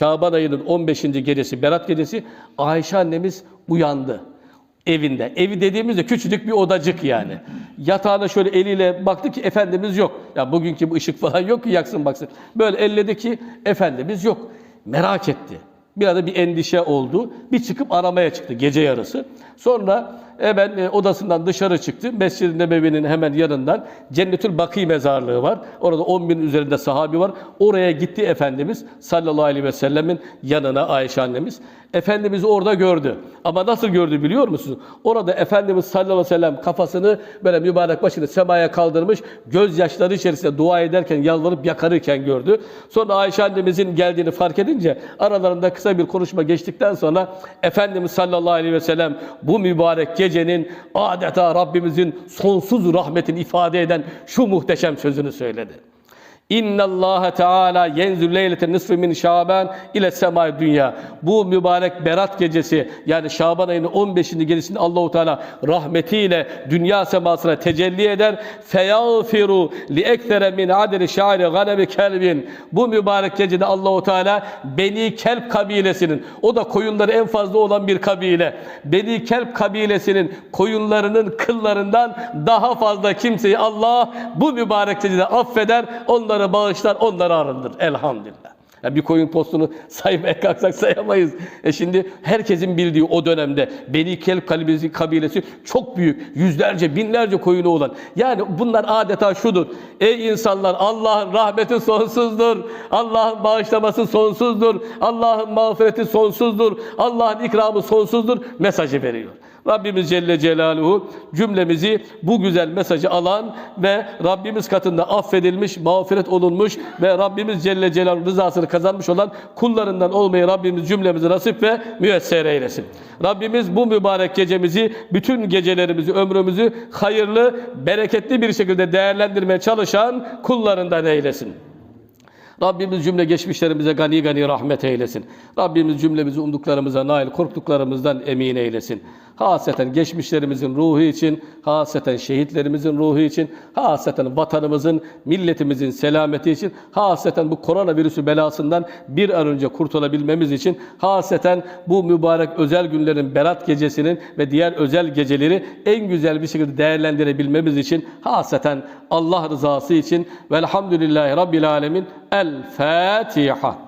Şaban ayının 15. gecesi, Berat gecesi Ayşe annemiz uyandı evinde. Evi dediğimizde küçücük bir odacık yani. Yatağına şöyle eliyle baktı ki Efendimiz yok. Ya bugünkü bu ışık falan yok ki yaksın baksın. Böyle elledi ki Efendimiz yok. Merak etti. Bir arada bir endişe oldu. Bir çıkıp aramaya çıktı gece yarısı. Sonra hemen e, odasından dışarı çıktı. Mescid-i Nebevi'nin hemen yanından Cennetül Baki mezarlığı var. Orada 10 bin üzerinde sahabi var. Oraya gitti Efendimiz sallallahu aleyhi ve sellemin yanına Ayşe annemiz. Efendimiz orada gördü. Ama nasıl gördü biliyor musunuz? Orada Efendimiz sallallahu aleyhi ve sellem kafasını böyle mübarek başını semaya kaldırmış, gözyaşları içerisinde dua ederken, yalvarıp yakarırken gördü. Sonra Ayşe annemizin geldiğini fark edince aralarında kısa bir konuşma geçtikten sonra Efendimiz sallallahu aleyhi ve sellem bu mübarek gecenin adeta Rabbimizin sonsuz rahmetini ifade eden şu muhteşem sözünü söyledi. İnna Allah Teala yenzül leylete nisfi min Şaban ile semai dünya. Bu mübarek Berat gecesi yani Şaban ayının 15. gecesinde Allahu Teala rahmetiyle dünya semasına tecelli eder. Feyafiru li ektere min adri şairi ganemi kelbin. Bu mübarek gecede Allahu Teala Beni Kelp kabilesinin o da koyunları en fazla olan bir kabile. Beni Kelp kabilesinin koyunlarının kıllarından daha fazla kimseyi Allah bu mübarek gecede affeder. Onları bağışlar, onları arındır. Elhamdülillah. Ya bir koyun postunu saymaya kalksak sayamayız. E şimdi herkesin bildiği o dönemde Beni Kelp kabilesi, kabilesi çok büyük. Yüzlerce, binlerce koyunu olan. Yani bunlar adeta şudur. Ey insanlar Allah'ın rahmeti sonsuzdur. Allah'ın bağışlaması sonsuzdur. Allah'ın mağfireti sonsuzdur. Allah'ın ikramı sonsuzdur. Mesajı veriyor. Rabbimiz Celle Celaluhu cümlemizi bu güzel mesajı alan ve Rabbimiz katında affedilmiş, mağfiret olunmuş ve Rabbimiz Celle Celaluhu rızasını kazanmış olan kullarından olmayı Rabbimiz cümlemizi nasip ve müyesser eylesin. Rabbimiz bu mübarek gecemizi, bütün gecelerimizi, ömrümüzü hayırlı, bereketli bir şekilde değerlendirmeye çalışan kullarından eylesin. Rabbimiz cümle geçmişlerimize gani gani rahmet eylesin. Rabbimiz cümlemizi umduklarımıza nail, korktuklarımızdan emin eylesin. Haseten geçmişlerimizin ruhu için, haseten şehitlerimizin ruhu için, haseten vatanımızın, milletimizin selameti için, haseten bu koronavirüsü belasından bir an önce kurtulabilmemiz için, haseten bu mübarek özel günlerin Berat gecesinin ve diğer özel geceleri en güzel bir şekilde değerlendirebilmemiz için, haseten Allah rızası için velhamdülillahi Rabbil Alemin El Fatiha.